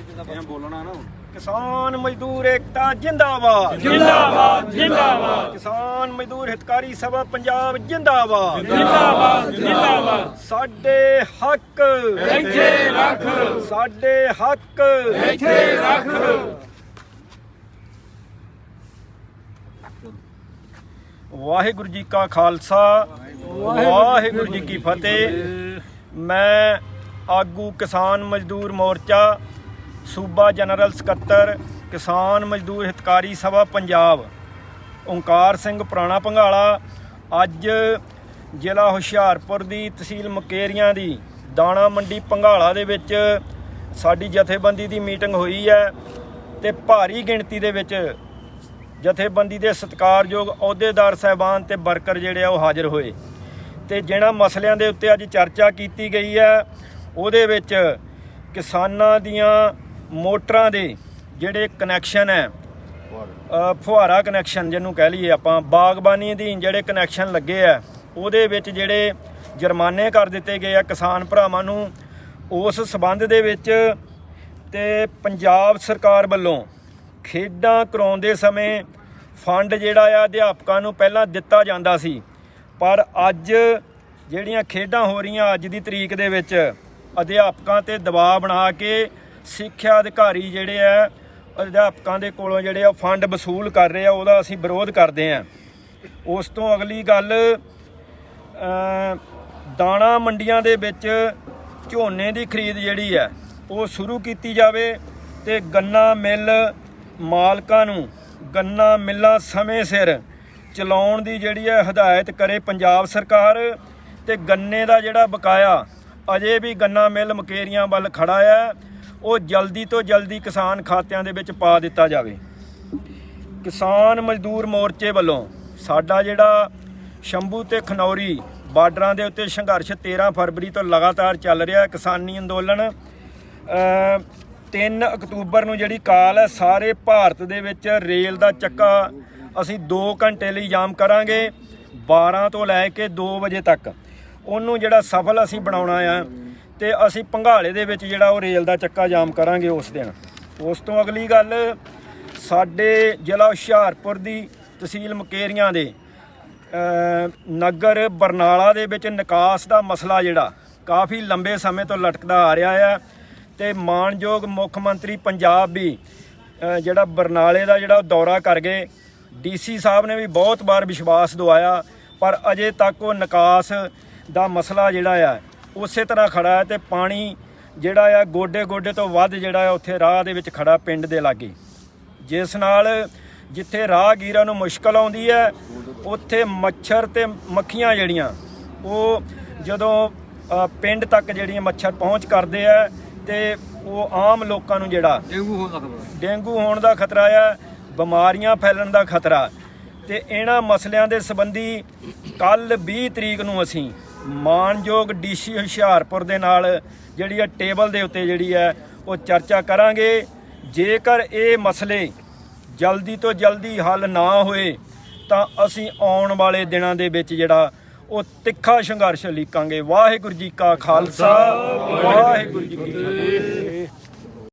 ਇਹ ਬੋਲਣਾ ਨਾ ਕਿਸਾਨ ਮਜ਼ਦੂਰ ਏਕਤਾ ਜਿੰਦਾਬਾਦ। ਜਿੰਦਾਬਾਦ ਜਿੰਦਾਬਾਦ। ਕਿਸਾਨ ਮਜ਼ਦੂਰ ਹਿਤਕਾਰੀ ਸਭਾ ਪੰਜਾਬ ਜਿੰਦਾਬਾਦ। ਜਿੰਦਾਬਾਦ ਜਿੰਦਾਬਾਦ। ਸਾਡੇ ਹੱਕ। ਇੱਥੇ ਰੱਖ। ਸਾਡੇ ਹੱਕ। ਇੱਥੇ ਰੱਖ। ਵਾਹਿਗੁਰੂ ਜੀ ਕਾ ਖਾਲਸਾ। ਵਾਹਿਗੁਰੂ ਜੀ ਕੀ ਫਤਿਹ। ਮੈਂ ਆਗੂ ਕਿਸਾਨ ਮਜ਼ਦੂਰ ਮੋਰਚਾ ਸੂਬਾ ਜਨਰਲ ਸਕੱਤਰ, ਕਿਸਾਨ ਮਜ਼ਦੂਰ ਹਿਤਕਾਰੀ ਸਭਾ ਪੰਜਾਬ, ਓਂਕਾਰ ਸਿੰਘ ਪੁਰਾਣਾ ਭੰਗਾਲਾ ਅੱਜ ਜ਼ਿਲ੍ਹਾ ਹੁਸ਼ਿਆਰਪੁਰ ਦੀ ਤਹਿਸੀਲ ਮਕੇਰੀਆਂ ਦੀ ਦਾਣਾ ਮੰਡੀ ਭੰਗਾਲਾ ਦੇ ਵਿੱਚ ਸਾਡੀ ਜਥੇਬੰਦੀ ਦੀ ਮੀਟਿੰਗ ਹੋਈ ਹੈ ਤੇ ਭਾਰੀ ਗਿਣਤੀ ਦੇ ਵਿੱਚ ਜਥੇਬੰਦੀ ਦੇ ਸਤਿਕਾਰਯੋਗ ਅਹੁਦੇਦਾਰ ਸਹਿਬਾਨ ਤੇ ਵਰਕਰ ਜਿਹੜੇ ਆ ਉਹ ਹਾਜ਼ਰ ਹੋਏ। ਤੇ ਜਿਹਨਾਂ ਮਸਲਿਆਂ ਦੇ ਉੱਤੇ ਅੱਜ ਚਰਚਾ ਕੀਤੀ ਗਈ ਹੈ, ਉਹਦੇ ਵਿੱਚ ਕਿਸਾਨਾਂ ਦੀਆਂ ਮੋਟਰਾਂ ਦੇ ਜਿਹੜੇ ਕਨੈਕਸ਼ਨ ਹੈ ਫੁਹਾਰਾ ਕਨੈਕਸ਼ਨ ਜਿਹਨੂੰ ਕਹਿ ਲਈਏ ਆਪਾਂ ਬਾਗਬਾਨੀ ਅਧੀਨ ਜਿਹੜੇ ਕਨੈਕਸ਼ਨ ਲੱਗੇ ਆ, ਉਹਦੇ ਵਿੱਚ ਜਿਹੜੇ ਜੁਰਮਾਨੇ ਕਰ ਦਿੱਤੇ ਗਏ ਆ ਕਿਸਾਨ ਭਰਾਵਾਂ ਨੂੰ। ਉਸ ਸਬੰਧ ਦੇ ਵਿੱਚ ਤੇ ਪੰਜਾਬ ਸਰਕਾਰ ਵੱਲੋਂ ਖੇਡਾਂ ਕਰਾਉਂਦੇ ਸਮੇਂ ਫੰਡ ਜਿਹੜਾ ਆ ਅਧਿਆਪਕਾਂ ਨੂੰ ਪਹਿਲਾਂ ਦਿੱਤਾ ਜਾਂਦਾ ਸੀ। ਪਰ ਅੱਜ ਜਿਹੜੀਆਂ ਖੇਡਾਂ ਹੋ ਰਹੀਆਂ ਅੱਜ ਦੀ ਤਰੀਕ ਦੇ ਵਿੱਚ, ਅਧਿਆਪਕਾਂ ਤੇ ਦਬਾਅ ਬਣਾ ਕੇ ਸਿੱਖਿਆ ਅਧਿਕਾਰੀ ਜਿਹੜੇ ਆ, ਅਧਿਆਪਕਾਂ ਦੇ ਕੋਲੋਂ ਜਿਹੜੇ ਆ, ਫੰਡ ਵਸੂਲ ਕਰ ਰਹੇ ਆ, ਉਹਦਾ ਅਸੀਂ ਵਿਰੋਧ ਕਰਦੇ ਆ। ਉਸ ਤੋਂ ਅਗਲੀ ਗੱਲ ਦਾਣਾ ਮੰਡੀਆਂ ਦੇ ਵਿੱਚ ਝੋਨੇ ਦੀ ਖਰੀਦ ਜਿਹੜੀ ਹੈ ਉਹ ਸ਼ੁਰੂ ਕੀਤੀ ਜਾਵੇ ਤੇ ਗੰਨਾ ਮਿੱਲ ਮਾਲਕਾਂ ਨੂੰ, ਗੰਨਾ ਮਿੱਲਾਂ ਸਮੇਂ ਸਿਰ ਚਲਾਉਣ ਦੀ ਜਿਹੜੀ ਹੈ ਹਦਾਇਤ ਕਰੇ ਪੰਜਾਬ ਸਰਕਾਰ ਤੇ ਗੰਨੇ ਦਾ ਜਿਹੜਾ ਬਕਾਇਆ, ਅਜੇ ਵੀ ਗੰਨਾ ਮਿੱਲ ਮਕੇਰੀਆਂ ਵੱਲ ਖੜਾ ਹੈ ਉਹ ਜਲਦੀ ਤੋਂ ਜਲਦੀ ਕਿਸਾਨ ਖਾਤਿਆਂ ਦੇ ਵਿੱਚ ਪਾ ਦਿੱਤਾ ਜਾਵੇ। ਕਿਸਾਨ ਮਜ਼ਦੂਰ ਮੋਰਚੇ ਵੱਲੋਂ ਸਾਡਾ ਜਿਹੜਾ ਸ਼ੰਭੂ ਤੇ ਖਨੌਰੀ ਬਾਰਡਰਾਂ ਦੇ ਉੱਤੇ ਸੰਘਰਸ਼ 13 ਫਰਵਰੀ ਤੋਂ ਲਗਾਤਾਰ ਚੱਲ ਰਿਹਾ ਕਿਸਾਨੀ ਅੰਦੋਲਨ ਅ, 3 ਅਕਤੂਬਰ ਨੂੰ ਜਿਹੜੀ ਕਾਲ ਹੈ ਸਾਰੇ ਭਾਰਤ ਦੇ ਵਿੱਚ ਰੇਲ ਦਾ ਚੱਕਾ ਅਸੀਂ 2 ਘੰਟੇ ਲਈ ਜਾਮ ਕਰਾਂਗੇ 12 ਤੋਂ ਲੈ ਕੇ 2 ਵਜੇ ਤੱਕ। ਉਹਨੂੰ ਜਿਹੜਾ ਸਫਲ ਅਸੀਂ ਬਣਾਉਣਾ ਆ ਤੇ ਅਸੀਂ ਭੰਗਾਲੇ ਦੇ ਵਿੱਚ ਜਿਹੜਾ ਉਹ ਰੇਲ ਦਾ ਚੱਕਾ ਜਾਮ ਕਰਾਂਗੇ ਉਸ ਦਿਨ। ਉਸ ਤੋਂ ਅਗਲੀ ਗੱਲ, ਸਾਡੇ ਜ਼ਿਲ੍ਹਾ ਹੁਸ਼ਿਆਰਪੁਰ ਦੀ ਤਹਿਸੀਲ ਮਕੇਰੀਆਂ ਦੇ ਨਗਰ ਬਰਨਾਲਾ ਦੇ ਵਿੱਚ ਨਿਕਾਸ ਦਾ ਮਸਲਾ ਜਿਹੜਾ ਕਾਫੀ ਲੰਬੇ ਸਮੇਂ ਤੋਂ ਲਟਕਦਾ ਆ ਰਿਹਾ ਹੈ ਤੇ ਮਾਨਯੋਗ ਮੁੱਖ ਮੰਤਰੀ ਪੰਜਾਬ ਵੀ ਜਿਹੜਾ ਬਰਨਾਲੇ ਦਾ ਜਿਹੜਾ ਉਹ ਦੌਰਾ ਕਰ ਗਏ। ਡੀਸੀ ਸਾਹਿਬ ਨੇ ਵੀ ਬਹੁਤ ਵਾਰ ਵਿਸ਼ਵਾਸ ਦਵਾਇਆ, ਪਰ ਅਜੇ ਤੱਕ ਉਹ ਨਿਕਾਸ ਦਾ ਮਸਲਾ ਜਿਹੜਾ ਆ ਉਸੇ ਤਰ੍ਹਾਂ ਖੜਾ ਹੈ ਤੇ ਪਾਣੀ ਜਿਹੜਾ ਆ ਗੋਡੇ ਗੋਡੇ ਤੋਂ ਵੱਧ ਜਿਹੜਾ ਆ ਉੱਥੇ ਰਾਹ ਦੇ ਵਿੱਚ ਖੜਾ ਪਿੰਡ ਦੇ ਲਾਗੇ। ਜਿਸ ਨਾਲ ਜਿੱਥੇ ਰਾਹਗੀਰਾਂ ਨੂੰ ਮੁਸ਼ਕਲ ਆਉਂਦੀ ਹੈ ਉੱਥੇ ਮੱਛਰ ਤੇ ਮੱਖੀਆਂ ਜਿਹੜੀਆਂ ਉਹ ਜਦੋਂ ਪਿੰਡ ਤੱਕ ਜਿਹੜੀਆਂ ਮੱਛਰ ਪਹੁੰਚ ਕਰਦੇ ਆ ਤੇ ਉਹ ਆਮ ਲੋਕਾਂ ਨੂੰ ਜਿਹੜਾ ਡੇਂਗੂ ਹੋਣ ਦਾ ਖਬਰ ਡੇਂਗੂ ਹੋਣ ਦਾ ਖਤਰਾ ਆ ਬਿਮਾਰੀਆਂ ਫੈਲਣ ਦਾ ਖਤਰਾ। ਤੇ ਇਹਨਾਂ ਮਸਲਿਆਂ ਦੇ ਸੰਬੰਧੀ ਕੱਲ 20 ਤਰੀਕ ਨੂੰ ਅਸੀਂ ਮਾਨਯੋਗ ਡੀਸੀ ਹੁਸ਼ਿਆਰਪੁਰ ਦੇ ਨਾਲ ਜਿਹੜੀ ਆ ਟੇਬਲ ਦੇ ਉੱਤੇ ਜਿਹੜੀ ਹੈ ਉਹ ਚਰਚਾ ਕਰਾਂਗੇ। ਜੇਕਰ ਇਹ ਮਸਲੇ ਜਲਦੀ ਤੋਂ ਜਲਦੀ ਹੱਲ ਨਾ ਹੋਏ, ਤਾਂ ਅਸੀਂ ਆਉਣ ਵਾਲੇ ਦਿਨਾਂ ਦੇ ਵਿੱਚ ਜਿਹੜਾ ਉਹ ਤਿੱਖਾ ਸੰਘਰਸ਼ ਲਿਖਾਂਗੇ ਵਾਹਿਗੁਰੂ ਜੀ ਕਾ ਖਾਲਸਾ, ਵਾਹਿਗੁਰੂ ਜੀ ਕੀ ਫਤਿਹ।